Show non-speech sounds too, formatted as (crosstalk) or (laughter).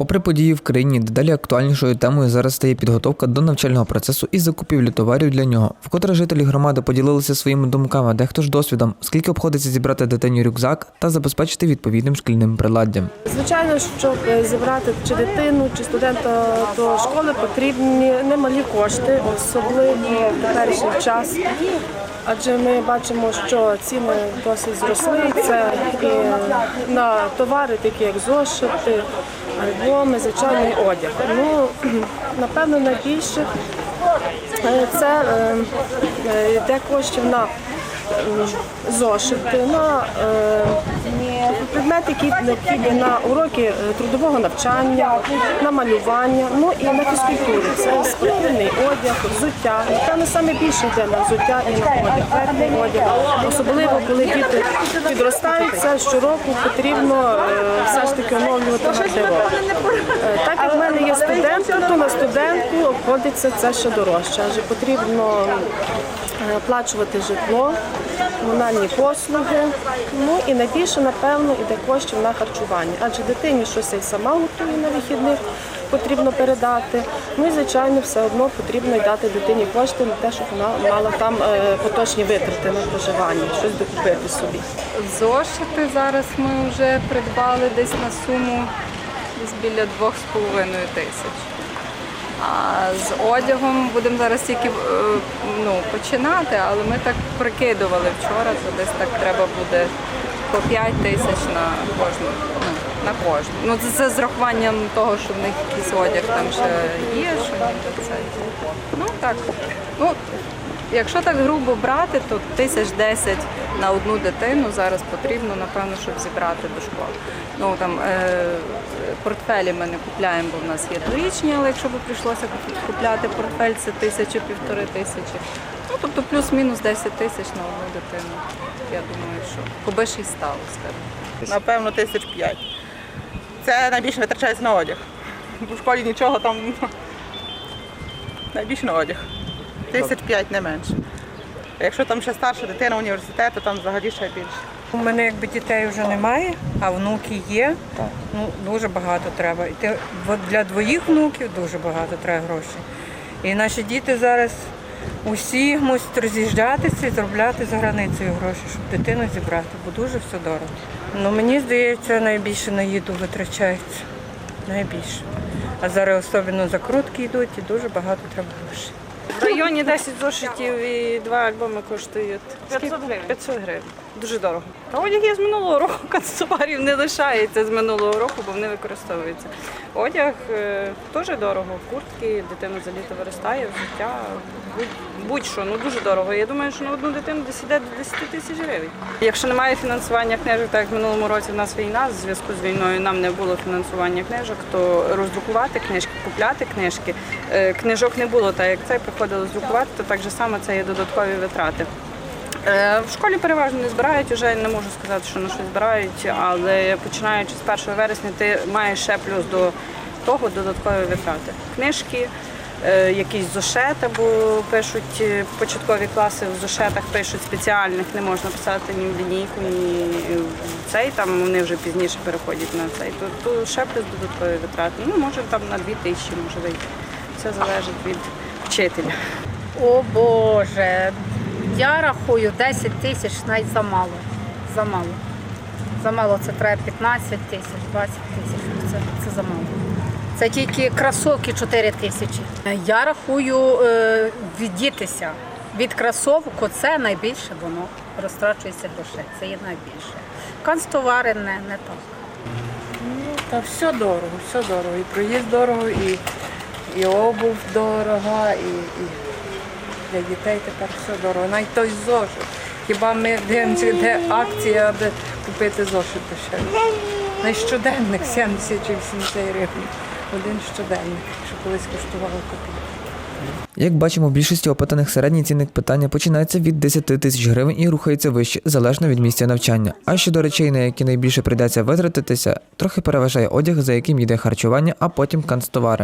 Попри події в країні, дедалі актуальнішою темою зараз стає підготовка до навчального процесу і закупівлі товарів для нього. Вкотре жителі громади поділилися своїми думками, дехто ж досвідом, скільки обходиться зібрати дитині рюкзак та забезпечити відповідним шкільним приладдям. Звичайно, щоб е, зібрати чи дитину, чи студента до школи, потрібні немалі кошти, особливо в теперішній час. Адже ми бачимо, що ціни досить зросли. Це і на товари, такі як зошити, альбоми, звичайний одяг. Ну, (clears throat) напевно, найбільше е, це е, е, йде коштів на зошити, на е, предмети, які необхідні на уроки е, трудового навчання, на малювання, ну і на фізкультуру. Це спортивний одяг, взуття. Напевно, саме більше йде на взуття і на одяг, одяг. Особливо, коли діти підростають, це щороку потрібно е, все ж таки оновлювати гардероб. Е, Так як в мене є студентка, то на студентку обходиться це ще дорожче, адже потрібно оплачувати житло, комунальні послуги. Ну і найбільше, напевно, іде коштів на харчування, адже дитині щось і сама готує на вихідних. Потрібно передати. Ну і звичайно, все одно потрібно й дати дитині кошти на те, щоб вона мала там е, поточні витрати на проживання, щось докупити собі. Зошити зараз ми вже придбали десь на суму десь біля 2,5 тисяч. А з одягом будемо зараз тільки е, ну, починати, але ми так прикидували вчора, то десь так треба буде по 5 тисяч на кожну. Ну, на кожну. Ну це, це з рахуванням того, що в них якийсь одяг там ще є, що це. Ну так. Ну, Якщо так грубо брати, то тисяч десять на одну дитину зараз потрібно, напевно, щоб зібрати до школи. Ну там е, портфелі ми не купляємо, бо в нас є дворічні, але якщо б прийшлося купляти портфель, це тисячу, півтори тисячі. Ну тобто плюс-мінус 10 тисяч на одну дитину. Я думаю, що коби ж і стало, скажімо. Напевно, тисяч п'ять. Це найбільше витрачається на одяг. У школі нічого там (laughs) найбільше на одяг. Тисяч п'ять, не менше. Якщо там ще старша дитина університету, там взагалі ще більше. У мене якби дітей вже немає, а внуки є. Ну дуже багато треба. І для двоїх внуків дуже багато треба грошей. І наші діти зараз усі мусять роз'їжджатися і заробляти за границею гроші, щоб дитину зібрати, бо дуже все дорого. Ну мені здається, найбільше на їду витрачається. Найбільше. А зараз особливо закрутки йдуть і дуже багато треба грошей. Районі 10 зошитів і два альбоми коштують 500 гривень. 500 гривень. Дуже дорого. А одяг є з минулого року, (laughs) канцтоварів не лишається з минулого року, бо вони використовуються. Одяг е, теж дорого. Куртки, дитина за літо виростає, взуття, будь- будь-що, ну дуже дорого. Я думаю, що на одну дитину десь іде до 10 тисяч гривень. Якщо немає фінансування книжок, так як в минулому році в нас війна, в зв'язку з війною нам не було фінансування книжок, то роздрукувати книжки, купляти книжки. Е, Книжок не було, так як це приходилось друкувати, то так же само це є додаткові витрати. Е, В школі переважно не збирають, вже не можу сказати, що на щось збирають, але починаючи з 1 вересня ти маєш ще плюс до того додаткові витрати. Книжки, якісь зошити, бо пишуть е, початкові класи в зошитах пишуть спеціальних, не можна писати ні в лінійку, ні в цей, там вони вже пізніше переходять на цей. То, то ще плюс додаткові витрати. Ну, може там на 2 тисячі може вийти. Все залежить від вчителя. О Боже, я рахую 10 тисяч навіть замало. Замало. Замало це треба 15 тисяч, 20 тисяч. Це, це замало. Це тільки кросовки 4 тисячі. Я рахую е, віддітися від кросовок, оце найбільше воно розтрачується грошей. Це є найбільше. Канцтовари не, не так. Та все дорого, все дорого. І проїзд дорого, і, і обув дорога, і, і для дітей тепер все дорого. Навіть той зошит. Хіба ми дивимося, де акція, аби купити зошит дешевше. Навіть щоденник 70 чи 80 гривень. Один щоденник, що колись коштувало копійки. Як бачимо, в більшості опитаних середній цінник питання починається від 10 тисяч гривень і рухається вище, залежно від місця навчання. А щодо речей, на які найбільше прийдеться витратитися, трохи переважає одяг, за яким йде харчування, а потім канцтовари.